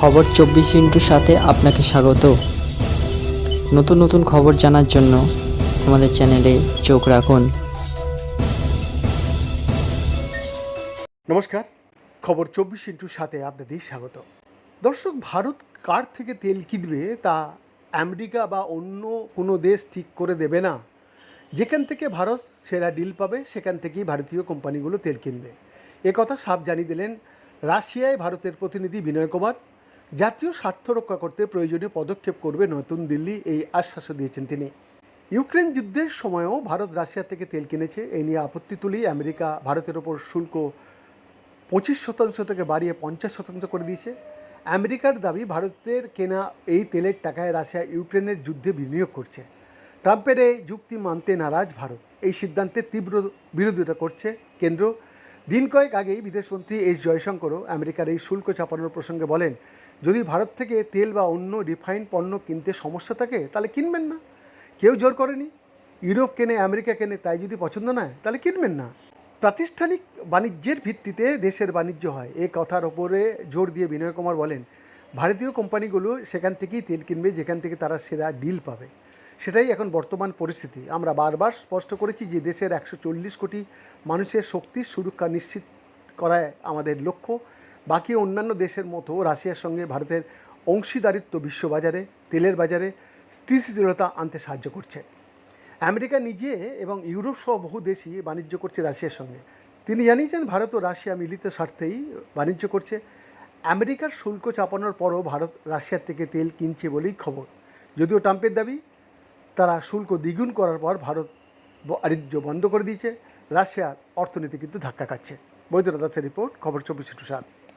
খবর চব্বিশ ইন্টুর সাথে আপনাকে স্বাগত। নতুন নতুন খবর জানার জন্য আমাদের চ্যানেলে চোখ রাখুন। নমস্কার, খবর চব্বিশ ইন্টুর সাথে আপনাদের স্বাগত। দর্শক, ভারত কার থেকে তেল কিনবে তা আমেরিকা বা অন্য কোনো দেশ ঠিক করে দেবে না। যেখান থেকে ভারত সেরা ডিল পাবে, সেখান থেকেই ভারতীয় কোম্পানিগুলো তেল কিনবে। এ কথা সাফ জানিয়ে দিলেন রাশিয়ায় ভারতের প্রতিনিধি বিনয় কুমার। জাতীয় স্বার্থ রক্ষা করতে প্রয়োজনীয় পদক্ষেপ করবে নতুন দিল্লি, এই আশ্বাসও দিয়েছেন তিনি। ইউক্রেন যুদ্ধের সময়ও ভারত রাশিয়া থেকে তেল কিনেছে। এই নিয়ে আপত্তি তুলেই আমেরিকা ভারতের ওপর শুল্ক পঁচিশ শতাংশ থেকে বাড়িয়ে পঞ্চাশ শতাংশ করে দিয়েছে। আমেরিকার দাবি, ভারতের কেনা এই তেলের টাকায় রাশিয়া ইউক্রেনের যুদ্ধে বিনিয়োগ করছে। ট্রাম্পের এই যুক্তি মানতে নারাজ ভারত। এই সিদ্ধান্তে তীব্র বিরোধিতা করছে কেন্দ্র। দিন কয়েক আগেই বিদেশমন্ত্রী এস জয়শঙ্করও আমেরিকার এই শুল্ক চাপানোর প্রসঙ্গে বলেন যদি ভারত থেকে তেল বা অন্য রিফাইন্ড পণ্য কিনতে সমস্যা থাকে, তাহলে কিনবেন না। কেউ জোর করেনি। ইউরোপ কেনে, আমেরিকা কেনে, তাই যদি পছন্দ নয়, তাহলে কিনবেন না। প্রাতিষ্ঠানিক বাণিজ্যের ভিত্তিতে দেশের বাণিজ্য হয়। এ কথার ওপরে জোর দিয়ে বিনয় কুমার বলেন, ভারতীয় কোম্পানিগুলো সেখান থেকেই তেল কিনবে, যেখান থেকে তারা সেরা ডিল পাবে। সেটাই এখন বর্তমান পরিস্থিতি। আমরা বারবার স্পষ্ট করেছি যে দেশের একশো চল্লিশ কোটি মানুষের শক্তির সুরক্ষা নিশ্চিত করায় আমাদের লক্ষ্য। বাকি অন্যান্য দেশের মতো রাশিয়ার সঙ্গে ভারতের অংশীদারিত্ব বিশ্ববাজারে, তেলের বাজারে স্থিতিশীলতা আনতে সাহায্য করছে। আমেরিকা নিজে এবং ইউরোপ সহ বহু দেশই বাণিজ্য করছে রাশিয়ার সঙ্গে। তিনি জানিয়েছেন, ভারত ও রাশিয়া মিলিত স্বার্থেই বাণিজ্য করছে। আমেরিকার শুল্ক চাপানোর পরও ভারত রাশিয়ার থেকে তেল কিনছে বলেই খবর। যদিও ট্রাম্পের দাবি, তারা শুল্ক দ্বিগুণ করার পর ভারত বাণিজ্য বন্ধ করে দিয়েছে। রাশিয়ার অর্থনীতি কিন্তু ধাক্কা খাচ্ছে। বৈদ্যনাথ রিপোর্ট খবর চব্বিশ টু সাত।